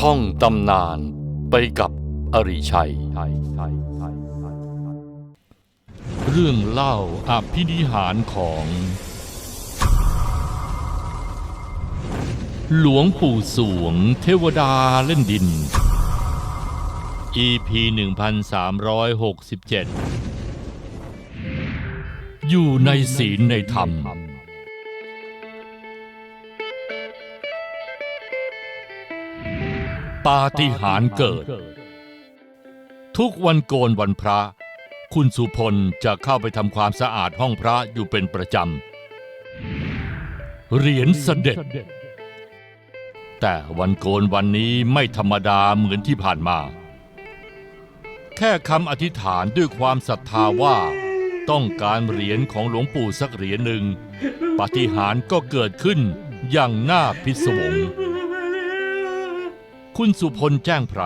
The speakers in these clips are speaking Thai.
ท่องตำนานไปกับอริชัย เรื่องเล่าอภินิหารของ หลวงปู่สวงเทวดาเล่นดิน EP 1367 อยู่ในศีลในธรรม ปาฏิหาริย์เกิด ทุกวันโกนวันพระ คุณสุพลจะเข้าไปทำความสะอาดห้องพระอยู่เป็นประจำเหรียญเสด็จ แต่วันโกนวันนี้ไม่ธรรมดาเหมือนที่ผ่านมา แค่คำอธิษฐานด้วยความศรัทธาว่าต้องการเหรียญของหลวงปู่สักเหรียญหนึ่งปาฏิหาริย์ก็เกิดขึ้นอย่างน่าพิศวง คุณสุพลแจ้งไพร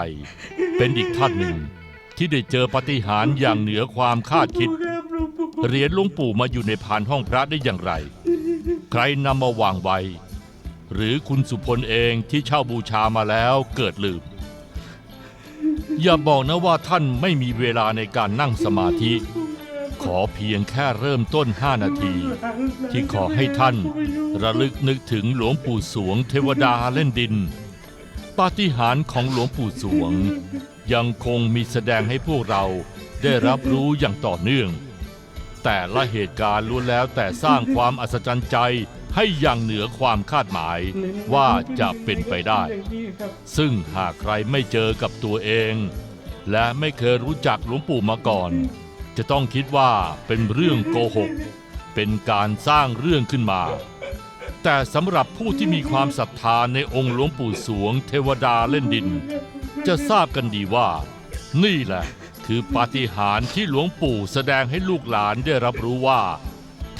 เป็นอีกท่านหนึ่ง ที่ได้เจอปาฏิหาริย์อย่างเหนือความคาดคิด เหรียญหลวงปู่มาอยู่ในพานห้องพระได้อย่างไร ใครนำมาวางไว้ หรือคุณสุพลเองที่เช่าบูชามาแล้วเกิดลืม อย่าบอกนะว่าท่านไม่มีเวลาในการนั่งสมาธิ ขอเพียงแค่เริ่มต้น 5 นาที ที่ขอให้ท่าน ระลึกนึกถึงหลวงปู่สวงเทวดาเล่นดิน ปาฏิหาริย์ของหลวงปู่สวง ยังคงมีแสดงให้พวกเราได้รับรู้อย่างต่อเนื่อง แต่ละเหตุการณ์ล้วนแล้วแต่สร้างความอัศจรรย์ใจให้อย่างเหนือความคาดหมายว่าจะเป็นไปได้ ซึ่งหากใครไม่เจอกับตัวเอง และไม่เคยรู้จักหลวงปู่มาก่อน จะต้องคิดว่าเป็นเรื่องโกหก เป็นการสร้างเรื่องขึ้นมา แต่สำหรับผู้ที่มีความศรัทธาในองค์หลวงปู่สวงเทวดาเล่นดิน จะทราบกันดีว่า นี่แหละ คือปาฏิหาริย์ที่หลวงปู่แสดงให้ลูกหลานได้รับรู้ว่า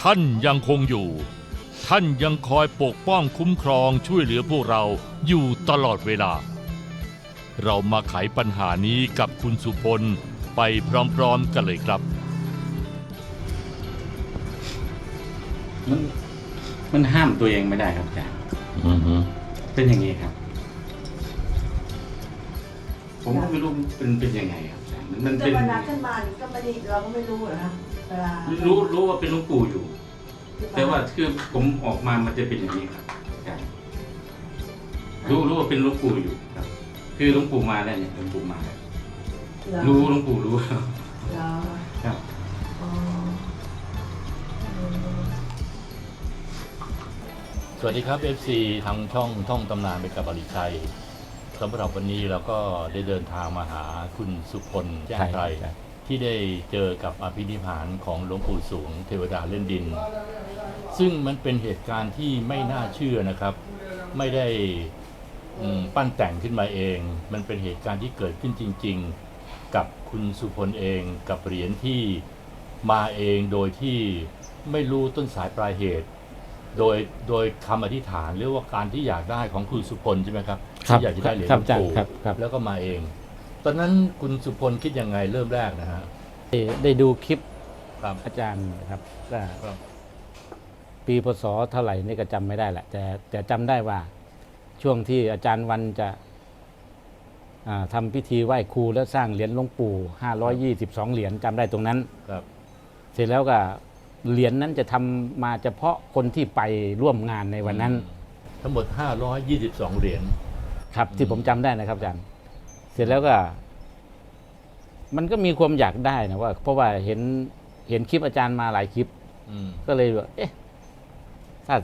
ท่านยังคงอยู่ ท่านยังคอยปกป้องคุ้มครองช่วยเหลือพวกเราอยู่ตลอดเวลา เรามาไขปัญหานี้กับคุณสุพลไปพร้อมๆกันเลยครับมัน มันห้ามตัวเองไม่ได้ครับอาจารย์เป็นอย่างนี้ครับ ผมก็ไม่รู้เป็นเป็นยังไงครับอาจารย์มันมันแต่เป็นวันนั้นขึ้นมาก็ไม่ได้เราก็ไม่รู้เหรอนะเวลารู้รู้ว่าเป็นหลวงปู่อยู่ แต่ว่าคือผมออกมามันจะเป็นอย่างนี้ครับอาจารย์รู้รู้ว่าเป็นหลวงปู่อยู่ครับ คือหลวงปู่มาแล้วเนี่ยหลวงปู่มาแล้วเหอรู้หลวงปู่รู้ เหรอครับอ๋อ สวัสดีครับ FC ทางช่องท่องตำนานไปกับอริชัยสำหรับวันนี้เราก็ได้เดินทางมาหาคุณสุพลแจ้งไพรใช่ ที่ได้เจอกับอภินิหารของหลวงปู่สวงเทวดาเล่นดิน ซึ่งมันเป็นเหตุการณ์ที่ไม่น่าเชื่อนะครับ ไม่ได้อืมปั้นแต่งขึ้นมาเอง มันเป็นเหตุการณ์ที่เกิดขึ้นจริง ๆ กับคุณสุพลเองกับเหรียญที่มาเองโดยที่ไม่รู้ต้นสายปลายเหตุ โดยโดยคำอธิษฐานหรือว่าการที่อยากได้ของคุณสุพลใช่ไหมครับครับที่อยากจะได้เหรียญคหรัลบวงปู่ครับครับ แล้วก็มาเอง ตอนนั้นคุณสุพลคิดยังไงเริ่มแรกนะฮะได้ได้ดูคลิปครับอาจารย์นะครับก็ครับ ปีพศเท่าไหร่นี่ก็จำไม่ได้แหละ แต่แต่จำได้ว่าช่วงที่อาจารย์วันจะอ่าทำพิธีไหว้ครูแล้วสร้างเหรียญหลวงปู่522 เหรียญจำได้ตรงนั้น ครับ เสร็จแล้วก็ เหรียญนั้นจะทำมาเฉพาะคนที่ไปร่วมงานในวันนั้น ทั้งหมด 522 เหรียญครับที่ผมจำได้นะครับอาจารย์เสร็จแล้วก็ มันก็มีความอยากได้นะว่า เพราะว่าเห็นเห็นคลิปอาจารย์มาหลายคลิปอืมก็เลยแบบเอ๊ะถ้า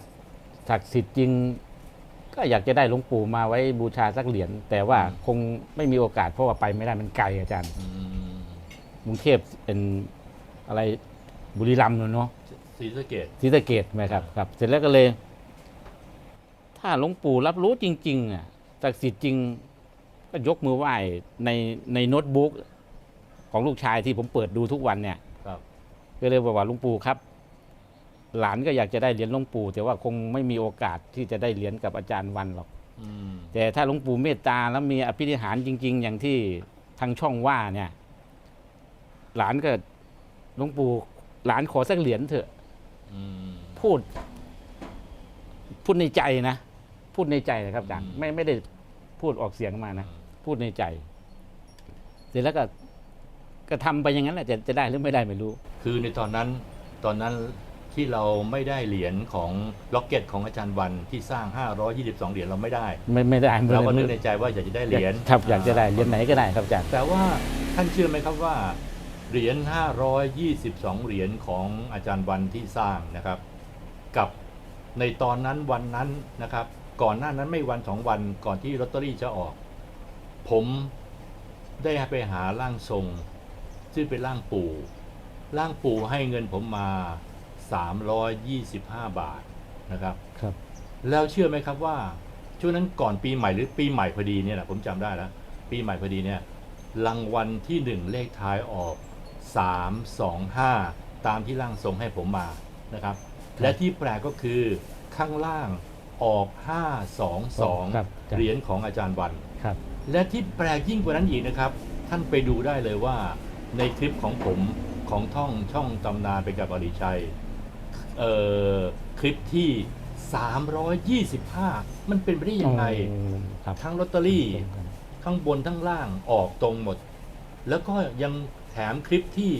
ศักดิ์สิทธิ์จริง ก็อยากจะได้หลวงปู่มาไว้บูชาสักเหรียญแต่ว่าคงไม่มีโอกาสเพราะว่าไปไม่ได้มันไกลอาจารย์อืมกรุงเทพเป็นอะไร บุรีรัมย์เนาะศรีสะเกดศรีสะเกดไหมครับครับ เสร็จแล้วก็เลย ถ้าหลวงปู่รับรู้จริง ๆ อะศักดิ์สิทธิ์จริง ก็ยกมือไหว้ในในโน้ตบุ๊กของลูกชายที่ผมเปิดดูทุกวันเนี่ย ครับ ก็เลยบอกว่าหลุงปู่ครับ หลานก็อยากจะได้เหรียญหลวงปู่แต่ว่าคงไม่มีโอกาสที่จะได้เหรียญกับอาจารย์วันหรอก อืมแต่ถ้าหลวงปู่เมตตาแล้วมีอภินิหารจริง ๆ อย่างที่ทางช่องว่าเนี่ย หลานก็หลวงปู่ หลานขอสักเหรียญเถอะอืมพูด พูดในใจนะ พูดในใจนะครับอาจารย์อืมไม่ไม่ได้พูดออกเสียงมานะ พูดในใจ เสร็จแล้วก็ ก็ทำไปอย่างนั้นแหละจะจะได้หรือไม่ได้ไม่รู้ คือในตอนนั้น ตอนนั้นที่เราไม่ได้เหรียญของล็อกเก็ตของอาจารย์วันที่สร้าง 522 เหรียญเราไม่ได้ ไม่ไม่ได้เราก็นึกในใจว่าอยากจะได้เหรียญครับอยากจะได้เหรียญไหนก็ได้ครับอาจารย์แต่ว่าท่านเชื่อไหมครับว่า เหรียญ522 เหรียญของอาจารย์วันที่สร้างนะครับ กับในตอนนั้นวันนั้นนะครับ ก่อนหน้านั้นไม่วันสองวันก่อนที่ลอตเตอรี่จะออก ผมได้ไปหาร่างทรงชื่อเป็นร่างปู่ร่างปู่ให้เงินผมมา 325 บาทนะครับครับ แล้วเชื่อไหมครับว่าช่วงนั้นก่อนปีใหม่หรือปีใหม่พอดีเนี่ยแหละผมจำได้แล้ว ปีใหม่พอดีเนี่ยรางวัลที่หนึ่งเลขท้ายออก 3 2 5 ตามที่ร่างทรงให้ผมมานะครับ และที่แปลกก็คือข้างล่างออก5ครับ2 2เหรียญของอาจารย์วัน ครับ และที่แปลกยิ่งกว่านั้นอีกนะครับ ท่านไปดูได้เลยว่าในคลิปของผมของท่องช่องตำนานไปกับอริชัยเอ่อคลิปที่ 325 มันเป็นไปได้ยังไง ครับ ทั้งลอตเตอรี่ ข้างบนทั้งล่างออกตรงหมด แล้วก็ยังแถ มคลิปที่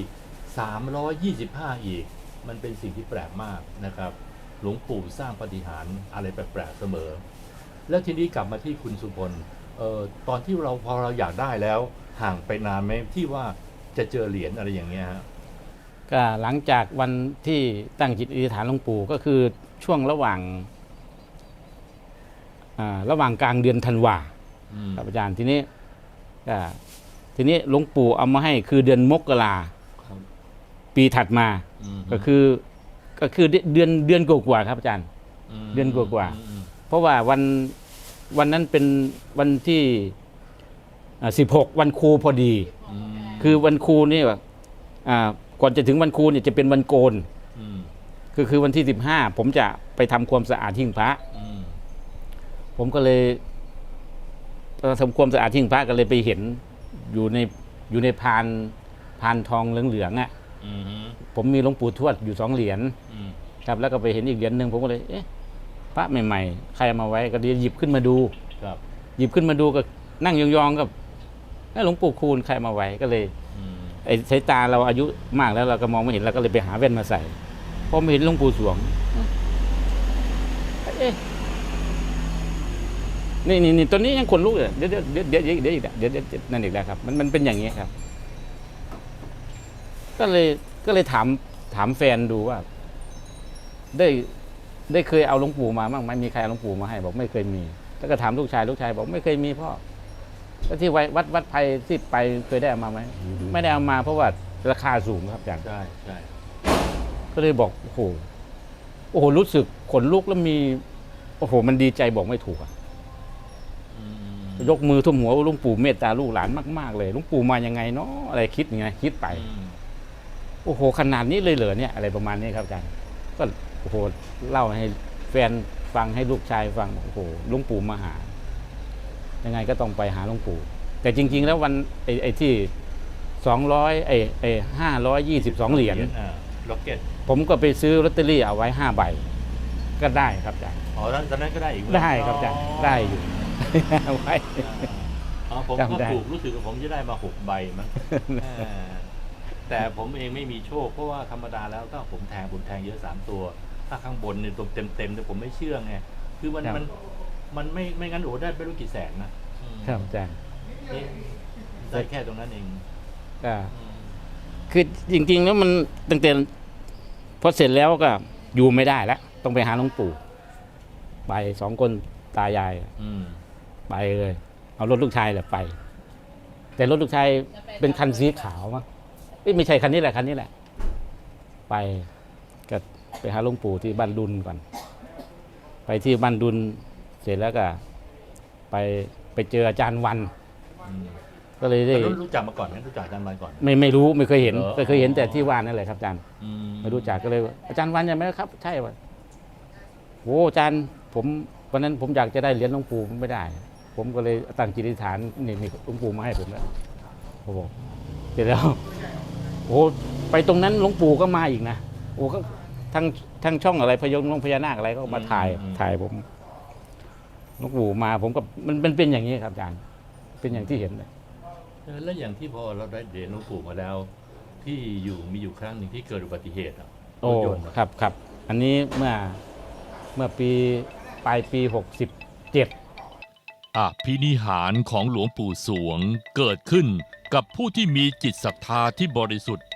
325 อีก มันเป็นสิ่งที่แปลกมากนะครับ หลวงปู่สร้างปาฏิหารย์อะไรแปลกๆเสมอ แล้วทีนี้กลับมาที่คุณสุพลเอ่อตอนที่เราพอเราอยากได้แล้วห่างไปนานไหมที่ว่าจะเจอเหรียญอะไรอย่างเงี้ยฮะก็หลังจากวันที่ตั้งจิตอธิษฐานหลวงปู่ก็คือช่วงระหว่างอ่าระหว่างกลางเดือนธันวาอืมครับอาจารย์ทีนี้ก็ ทีนี้หลวงปู่เอามาให้คือเดือนมกราครับปีถัดมามก็คือก็คือเดือนเดือนกว่าๆครับอาจารย์มเดือนกว่าๆอืมเพราะว่าวันวันนั้นเป็นวันที่สิบหกวันครูพอดีอืมคือวันครูนี่แบบอ่าก่อนจะถึงวันครูเนี่ยจะเป็นวันโกนมคือคือวันที่สิบห้าผมจะไปทำความสะอาดหิ้งพระอืมผมก็เลยเอ่อทำความสะอาดหิ้งพระก็เลยไปเห็น อยู่ในอยู่ในพานพานทองเหลืองๆอะอืมผมมีหลวงปู่ทวดอยู่สองเหรียญอืมครับ แล้วก็ไปเห็นอีกเหรียญหนึ่งผมก็เลยเอ๊ะพระใหม่ๆ ใครเอามาไว้ก็เลยหยิบขึ้นมาดู ครับหยิบขึ้นมาดูก็นั่งยองๆกับเอ้ยหลวงปู่คูณใครเอามาไว้ก็เลยอืมไอ้สายตาเราอายุมากแล้วเราก็มองไม่เห็นเราก็เลยไปหาแว่นมาใส่พอมาเห็นหลวงปู่สวง เอ๊ะ นี่นี่นี่ตัวนี้ยังขนลุกเลยเดี๋ยวเดี๋ยวเดี๋ยวเดี๋ยวเดี๋ยวอีกแล้วเดี๋ยวเดี๋ยวเดี๋ยวนั่นอีกแล้วครับ มันมันเป็นอย่างนี้ครับ ก็เลยก็เลยถามถามแฟนดูว่า ได้ได้เคยเอาหลวงปู่มาบ้างไหมมีใครเอาหลวงปู่มาให้ บอกไม่เคยมี แล้วก็ถามลูกชายลูกชาย บอกไม่เคยมีพ่อแล้วที่ไว้วัดวัดไพที่ไปเคยได้เอามาไหมไม่ได้เอามาเพราะว่าราคาสูงครับอาจารย์ใช่ใช่ก็เลยบอกโอ้โหโอ้โหรู้สึกขนลุกแล้วมี โอ้โห มันดีใจบอกไม่ถูกอะอืม ยกมือทุ่มหัวหลุงปู่เมตตาลูกหลานมากๆเลยหลุงปู่มายังไงเนาะอะไรคิดยังไงคิดไปอืมโอ้โหขนาดนี้เลยเหรอเนี่ยอะไรประมาณนี้ครับอาจารย์ก็โอ้โหเล่าให้แฟนฟังให้ลูกชายฟังโอ้โหหลุงปู่มาหา ยังไงก็ต้องไปหาหลุงปู่ แต่จริง ๆ แล้ววันไอ้ไอ้ที่สองร้อยไอ้ไอ้ห้าร้อยยี่สิบสองเหรียญอ่าล็อกเก็ตผมก็ไปซื้อลอตเตอรี่เอาไว้ห้าใบ ก็ได้ครับอาจารย์อ๋อตอนนั้นก็ได้อีกเหรอได้ครับอาจารย์ได้อยู่เอา ไว้ อ๋อผมจำก็ได้ ถูกรู้สึกว่าผมจะได้มาหกใบมั้งเออแต่ผมเองไม่มีโชค เพราะว่าธรรมดาแล้วถ้าผมแทงผมแทงเยอะสามตัว ถ้าข้างบนเนี่ยตัวเต็มเต็มๆแต่ผมไม่เชื่อไงคือมันครับ มันมันไม่ไม่งั้นโอ้ได้ไม่รู้กี่แสนนะอืมครับอาจารย์นี่ได้แค่ตรงนั้นเองก็อืมคือจริงๆแล้วมันตั้งแต่พอเสร็จแล้วก็อยู่ไม่ได้แล้ว ต้องไปหาหลวงปู่ ไปสองคนตายาย อืม ไปเลย เอารถลูกชายแหละไป แต่รถลูกชายเป็นคันสีขาวมั้งเอ้ยไม่ใช่คันนี้แหละคันนี้แหละ ไปก็ไปหาหลวงปู่ที่บ้านดุลก่อน ไปที่บ้านดุลเสร็จแล้วก็ ไปไปเจออาจารย์วันอืมก็เลยได้แล้วรู้จักมาก่อนไหมรู้จักอาจารย์มาก่อน ไม่ไม่รู้ไม่เคยเห็นเหรอแต่เคยเห็นแต่ที่ว่านนั่นแหละครับอาจารย์อืไม่รู้จักก็เลยว่าอาจารย์วันใช่ไหมครับ ใช่ว่ะโอ้อาจารย์ผมวันนั้นผมอยากจะได้เหรียญหลวงปู่ผมไม่ได้ ผมก็เลยตั้งจิตอธิษฐานนี่นี่หลวงปู่มาให้ผมแล้วผมบอกเสร็จแล้วโอ้ไปตรงนั้นหลวงปู่ก็มาอีกนะโอ้ก็ทั้งทั้งช่องอะไรพยงลงพญานาคอะไรก็มาถ่ายถ่ายผมหลวงปู่มาผมก็มันมันเป็นอย่างนี้ครับอาจารย์เป็นอย่างที่เห็นเลยเออแล้วอย่างที่พอเราได้เหรียญหลวงปู่มาแล้ว ที่อยู่มีอยู่ครั้งหนึ่งที่เกิดอุบัติเหตุอะโอ้รถยนต์อะครับครับ อันนี้เมื่อเมื่อปีปลายปีหกสิบเจ็ด อภินิหารของหลวงปู่สวงเกิดขึ้นกับผู้ที่มีจิตศรัทธาที่บริสุทธิ์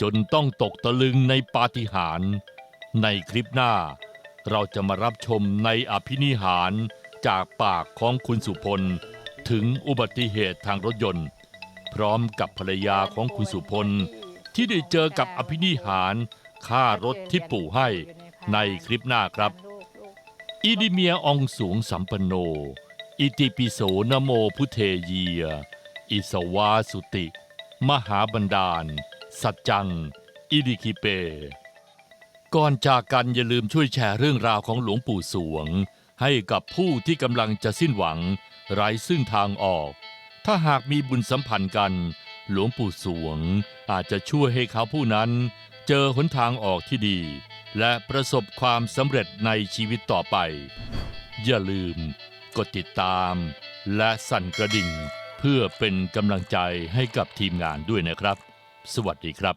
จนต้องตกตะลึงในปาฏิหาริย์ในคลิปหน้า เราจะมารับชมในอภินิหารจากปากของคุณสุพล ถึงอุบัติเหตุทางรถยนต์ พร้อมกับภรรยาของคุณสุพล ที่ได้เจอกับอภินิหารค่ารถที่ปู่ให้ในคลิปหน้าครับ อิดิเมียอองสูงสัมปันโน อิติปิโสนโมพุเทเยีย อิสวาสุติ มหาบันดาล สัจจัง อิดิคิเป ก่อนจากกันอย่าลืมช่วยแชร์เรื่องราวของหลวงปู่สวง ให้กับผู้ที่กำลังจะสิ้นหวัง ไร้ซึ่งทางออก ถ้าหากมีบุญสัมพันธ์กัน หลวงปู่สวง อาจจะช่วยให้เขาผู้นั้น เจอหนทางออกที่ดี และประสบความสำเร็จในชีวิตต่อไป อย่าลืม กดติดตาม และสั่นกระดิ่ง เพื่อเป็นกำลังใจให้กับทีมงานด้วยนะครับ สวัสดีครับ